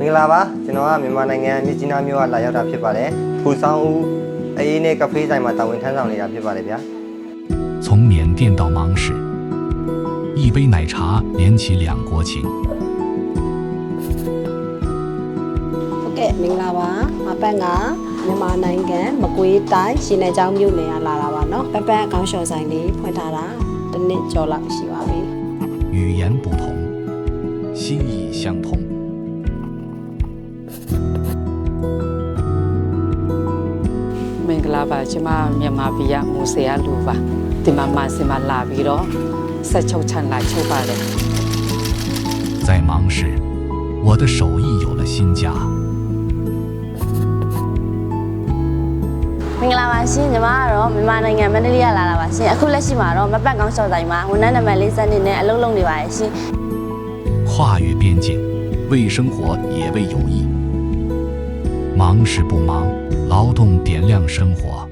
明င်္ဂလာပါကျွန်တော်ကမြန်မာနိုင်ငံမြစ်ကြီး从缅甸到芒市，一杯奶茶连起两国情。OK，明啦吧，阿伯啊，你妈那个木龟代是那张牛奶啊，拉拉玩喏，伯伯刚小生你陪他啦，等你做了洗碗呗。语言不同，心意相通。မင်္ဂလာပါကျမမြန်မာပြည်ကမူဆယ်ကလူပါဒီမှာမဆင်မလာပြီးတော့ဆက်ချုပ်ချန်လာချုပ်ပါတယ် 在芒市，我的手艺有了新家。 မင်္ဂလာပါရှင်ညီမကတော့မြန်မာနိုင်ငံမန္တလေးကလာတာပါရှင်အခုလက်ရှိမှာတော့မပတ်ကောင်းရှော့ဆိုင်မှာဝန်ထမ်းနံပါတ်၄စနစ်နဲ့အလုပ်လုပ်နေပါတယ်ရှင် 跨越边界，为生活也为友谊。 忙是不忙，劳动点亮生活。